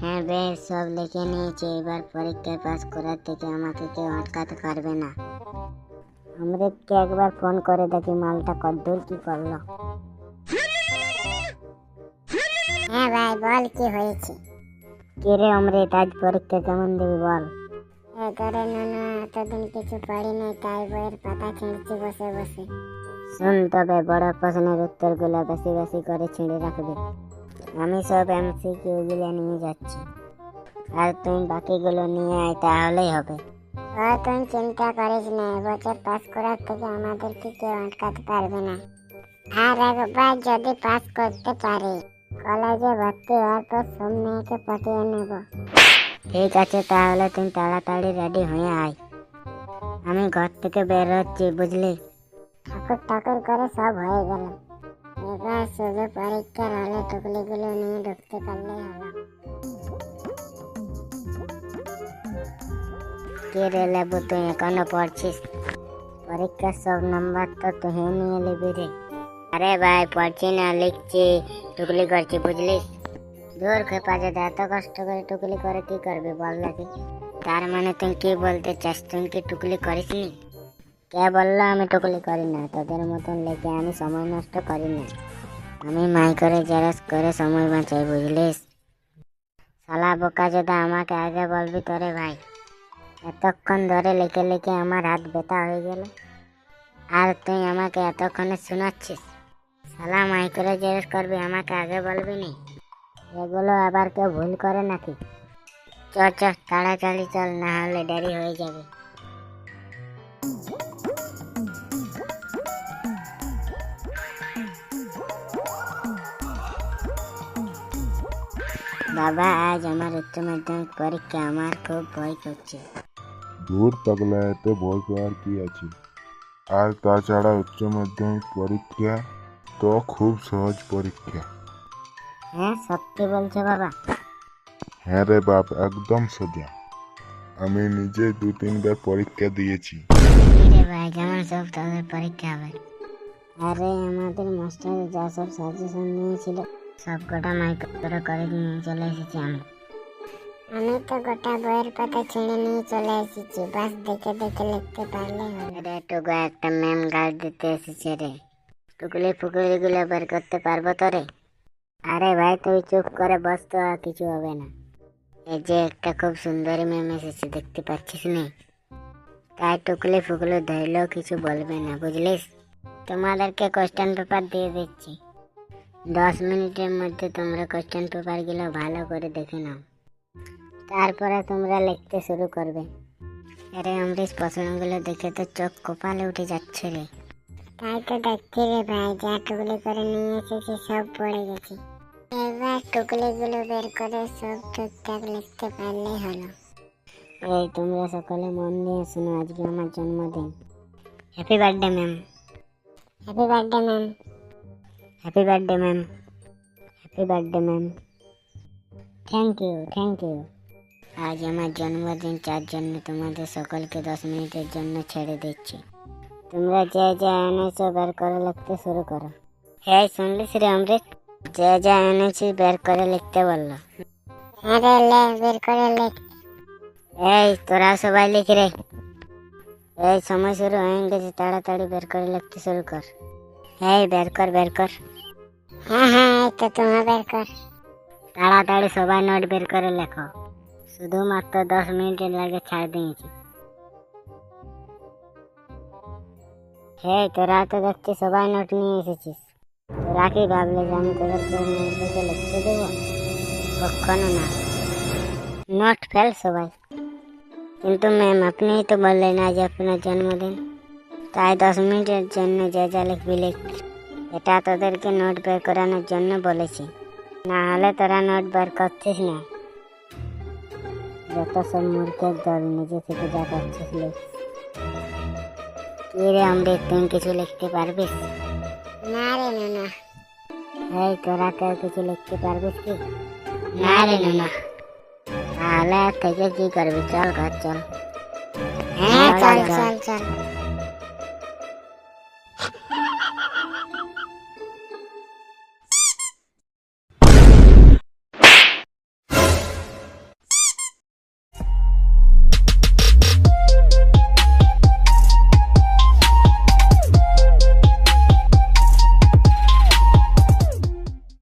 হ্যাঁ বেশ সব লিখে নিয়েছি। এবার পরীক্ষায় পাস করার থেকে আমাকে কেউ আটকাতে পারবে না। অমৃতকে একবার ফোন করে দেখি মালটা কদ্দূর কি করল। হ্যাঁ ভাই বল কি হয়েছে? কি রে অমৃত আজ পরীক্ষা কেমন দিবি বল? করে না না এতদিন কিছু পড়ি নাই তাই বইয়ের পাতা ছিঁড়ছি বসে বসে। শুন তবে বড় প্রশ্নের উত্তরগুলো বেশি বেশি করে ছিঁড়ে রাখবি। আমি সব এমসিকিউ গুলো নিয়ে যাচ্ছি। আর তুমি বাকিগুলো নিয়ে আয় তাহলেই হবে। ও তুমি চিন্তা করিস না এবছর পাস করার থেকে আমাদেরকে কেউ আটকাতে পারবে না। আর একবার যদি পাস করতে পারি কলেজে ভর্তি হওয়ার পর সব মেয়েকে পটিয়ে নেব। ঠিক আছে তাহলে তুমি তাড়াতাড়ি রেডি হয়ে আয়। আমি ঘর থেকে বের হচ্ছি বুঝলি? ঠাকুর ঠাকুর করে সব হয়ে গেল। এবার শুধু পরীক্ষার হলে টুকলিগুলো নিয়ে ঢুকতে পারলেই হলো লেবু, তুই এখনও পড়ছিস? পরীক্ষার সব নাম্বার তো তুই নিয়ে নিবি রে। আরে ভাই, পড়ছি না, লিখছি, টুকলি করছি, বুঝলিস? দূর খেপা, যদি এত কষ্ট করে টুকলি করে কি করবি বল দেখি। তার মানে তুই কি বলতে চাস? তুই কি টুকলি করিস নি কে বলল আমি টুকলি করি না, তোদের মতন লেগে আমি সময় নষ্ট করি না। আমি মাই করে জেরক্স করে সময় বাঁচাই, বুঝলিস? শালা বোকা যদি আমাকে আগে বলবি তোরে ভাই, এতক্ষণ ধরে লিখে লেখে আমার হাত ব্যথা হয়ে গেল। আর তুই আমাকে এতক্ষণে শোনাচ্ছিস? শালা মাই করে জেরক্স করবি, আমাকে আগে বলবি নি? এগুলো আবার কেউ ভুল করে নাকি? চ চ, তাড়াতাড়ি চল, না হলে দেরি হয়ে যাবে। বাবা আজ আমার উচ্চ মাধ্যমিক পরীক্ষা আমার খুব ভয় করছে। দূর পাগলা এতে ভয় পাওয়ার কি আছে? আর তাছাড়া উচ্চ মাধ্যমিক পরীক্ষা তো খুব সহজ পরীক্ষা। হ্যাঁ সত্যি বলছো বাবা। হ্যাঁ রে বাপ একদম সোজা। আমি নিজে দু তিনবার পরীক্ষা দিয়েছি। রে ভাই কেমন সব তাদের পরীক্ষা হবে? আরে আমাদের মাস্টার যা সব সাজেশন নিয়েছিল সব কটা মাইক করে করে নিয়ে চলে এসেছি আমি। আমি তো গোটা বইয়ের পাতা ছিঁড়ে নিয়ে চলে এসেছি। বাস দেখে দেখে লিখতে পারলে রে টুকু একটা ম্যাম গার্ড দিতে এসেছে রে। টুকলি ফুকলি গুলো বের করতে পারব তো রে আরে ভাই তুই চুপ করে বস তো আর কিছু হবে না। এই যে একটা খুব সুন্দরী ম্যাম এসেছে দেখতে পাচ্ছিস না? তাই টুকলি ফুকলি ধরলেও কিছু বলবে না বুঝলিস? তোমাদেরকে কোশ্চেন পেপার দিয়ে দিচ্ছি। দশ মিনিটের মধ্যে তোমরা কোশ্চেন পেপারগুলো ভালো করে দেখে নাও। তারপরে তোমরা লিখতে শুরু করবে। আরে অমরিশ প্রশ্নগুলো দেখে তো চোখ কপালে উঠে যাচ্ছে রে। তাই তো দেখছি রে ভাই যা টুকলি করে নিয়ে এসেছি সব পড়ে গেছি। এবার টুকলিগুলো বের করে সব ঠিকঠাক লিখতে পারলেই হলো। এই তোমরা সকলে মন দিয়ে শোনো আজকে আমার জন্মদিন। Happy birthday ma'am happy birthday ma'am happy birthday ma'am happy birthday ma'am thank you thank you আজ আমার জন্মদিন চার জন্য তোমাদের সকলকে দশ মিনিটের জন্য ছেড়ে দিচ্ছি তোমরা যে যা এনেছো বের করে লিখতে শুরু করো হ্যাঁ শুনলিস রে অমৃত যে যা এনেছি বের করে লিখতে বলল হ্যাঁ রে লে বের করে লিখ এই তোরা সবাই লিখ রে এই সময় শুরু হয়ে গেছে তাড়াতাড়ি বের করে লিখতে শুরু কর এই বের কর বের কর হ্যাঁ হ্যাঁ এই তো তোমার বের কর তাড়াতাড়ি সবাই নোট বের করে লেখো শুধুমাত্র দশ মিনিটের লাগে ছাড় দিয়েছি হে তোরা তো দেখছি সবাই নোট নিয়ে এসেছিস তোরা কি ভাবলে যে আমি তোদেরকে নোট দেখে লিখতে দেবো কখনো না নোট ফেল সবাই কিন্তু ম্যাম আপনিই তো বললেন আজ আপনার জন্মদিন তাই দশ মিনিটের জন্য যে যা লিখবি লিখ এটা তোদেরকে নোট বের করানোর জন্য বলেছি। না হলে তোরা নোট বের করছিস না। যত সব মূর্খের দল নিজে থেকে যা করছিস কি রে অমৃত তুই কিছু লিখতে পারবিস? না রে না এই তোরা কেউ কিছু লিখতে পারবিস কি? না রে না তাহলে থেকে কি করবি? চল ঘর চল। হ্যাঁ চল। চল চল। Ha ha ha!